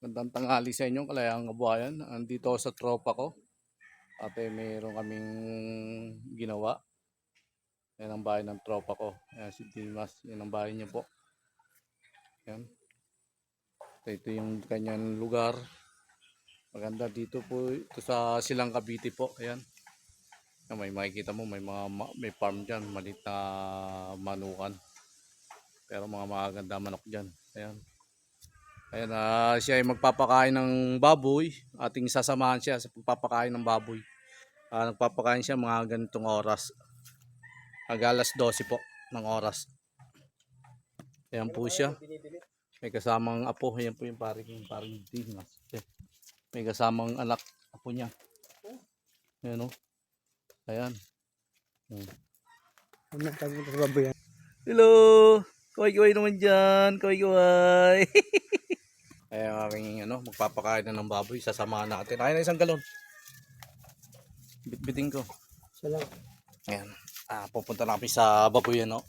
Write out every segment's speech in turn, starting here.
Gandang tanghali sa inyo, kalayang kabuhayan. Andito sa tropa ko. At eh, mayroon kaming ginawa. Yan ang bahay ng tropa ko. Ayan si Dimas. Yan ang bahay niya po. Yan. Ito, yung kanyang lugar. Maganda dito po. Ito sa Silang Cavite po. Ayan. Yan, may makikita mo may mga ma- may farm diyan, malit na manukan. Pero mga magaganda manok diyan. Ayan. Ayan, ah, siya ay magpapakain ng baboy. Ating sasamahan siya sa pagpapakain ng baboy. Ah, nagpapakain siya mga ganitong oras. Ag alas 12 po ng oras. Ayan po siya. May kasamang apo. Ayan po yung paring, paring. Eh, May kasamang anak apo niya. Ayan o. Ayan. Hmm. Ano? Hello! Kaway-kaway naman dyan. Kaway-kaway. Kaya ang aking ano, magpapakain na ng baboy. Sasamahan natin. Ayun na isang galon. Bitbiting ko. Lang. Ayan. Ah, pupunta na kami sa baboy ano.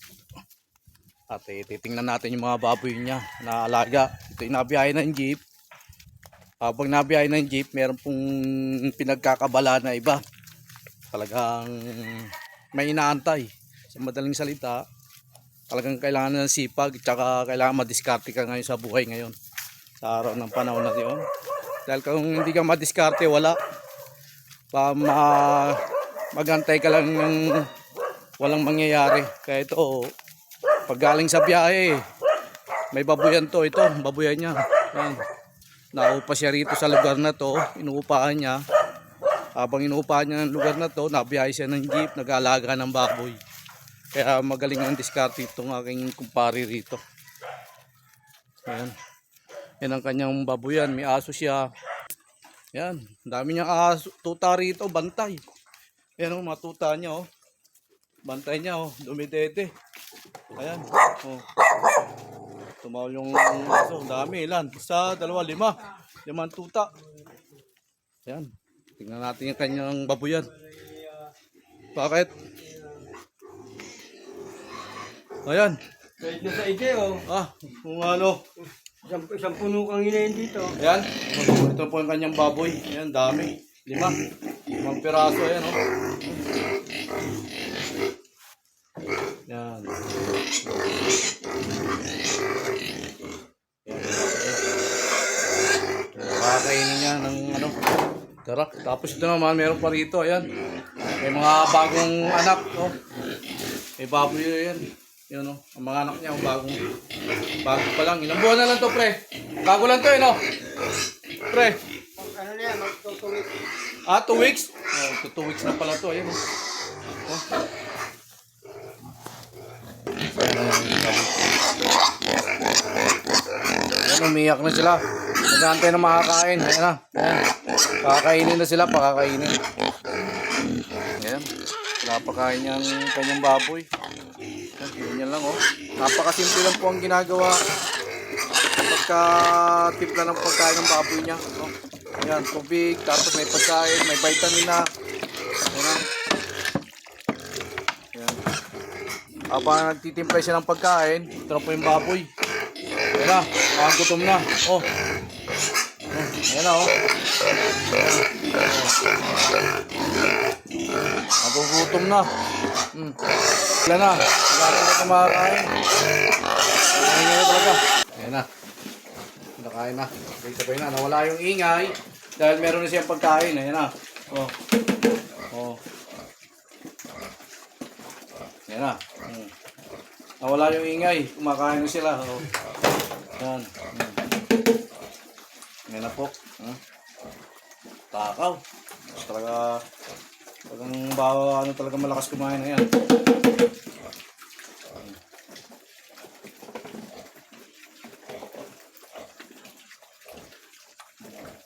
At eh, titingnan natin yung mga baboy niya na alaga. Ito yung nabiyahe ng jeep. Habang nabiyahe ng jeep, meron pong pinagkakabala na iba. Talagang may inaantay. Sa madaling salita, talagang kailangan ng sipag tsaka kailangan madiskarte ka ngayon sa buhay ngayon. Sa araw ng panahon na yun. Dahil kung hindi ka madiskarte, wala. Pa ma magantay ka lang ng walang mangyayari. Kaya ito, pag galing sa biyahe, may babuyan to. Ito, babuyan niya. Naupa siya rito sa lugar na to. Inuupahan niya. Habang inuupahan niya ng lugar na to, nabiyahe siya ng jeep, nag-aalaga ng baboy. Kaya magaling ang diskarte itong aking kumpare rito. Ayan. Yan ang kanyang babuyan. May aso siya. Yan. Dami niyang aso. Tuta rito. Bantay. Yan ang mga niya. Oh. Bantay niya. Oh. Dumidede. Ayan. Oh. Tumaw yung aso. Dami. Ilan? Isa, dalawa, lima. Limang tuta. Ayan. Tingnan natin yung kanyang babuyan. Bakit? Ayan. Kahit na sa ide, oh. Ah, kung ano. Isang, isang puno kang hinayin dito. Ayan. Ito po yung kanyang baboy. Ayan, dami. Lima. Limang piraso. Ayan, oh. Ayan. Kakainin niya ng ano. Tara. Tapos ito naman, meron pa rito. Ayan. May mga bagong anak. Oh. May baboy yan. Yun oh. Ang mga anak niya, ang bagong bago pa lang. Ilang buwan na lang to, pre. Bago lang to, eh, no? Pre. Ano na yan, magtutuloy. Ah, two weeks? Oh, to two weeks na pala to. Ayan. Oh. Oh. Ayan, umiyak na sila. Nagantay na makakain. Ayan na. Ayan. Pakakainin na sila, pakakainin. Ayan. Pinapakain niya ang kanyang baboy. Ayan, ganyan lang oh. Napakasimple lang po ang ginagawa pagka timpla ng pagkain ng baboy niya. Oh. Ayan, tubig, tapos may pagkain, may vitamin na. Ayan. Ayan. Habang nagtitimpla siya ng pagkain, ito na po yung baboy. Ayan na, mga gutom na. Oh. Oh, Ayan na, oh. Nagugutom na. Hmm. Wala na. Wala na kumakain. Ayan na talaga. Ayan na. Nakain na. Sabay-sabay na. Nawala yung ingay. Dahil meron na siyang pagkain. Ayan na. Oh. Oh. Ayan na. Hmm. Nawala yung ingay. Kumakain na sila. Oh. Ayan. Hmm. Ayan na po. Hmm. Takaw. Talaga talagang bawa ano talaga malakas kumain na yan.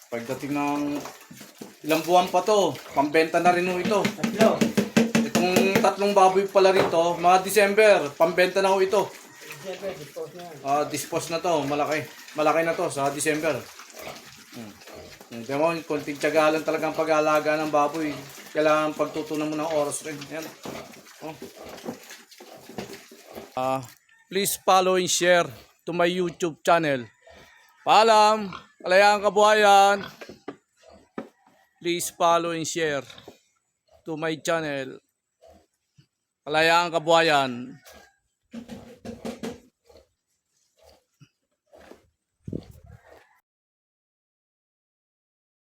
Pagdating ng ilang buwan pa to, pambenta na rin ito. Tatlo. Itong tatlong baboy pala rito, mga December, pambenta na ho ito. Siyempre, dispose na. Ah, dispose na to, malaki. Malaki na to sa December. Hmm. Hmm, Diyan mo, konting tiyaga lang talaga ang pag-aalaga ng baboy. Kailangan pagtutunan mo ng oras rin. Yan. Oh. Ah, please follow and share to my YouTube channel. Paalam! Kalayaan Kabuhayan, please follow and share to my channel. Kalayaan Kabuhayan.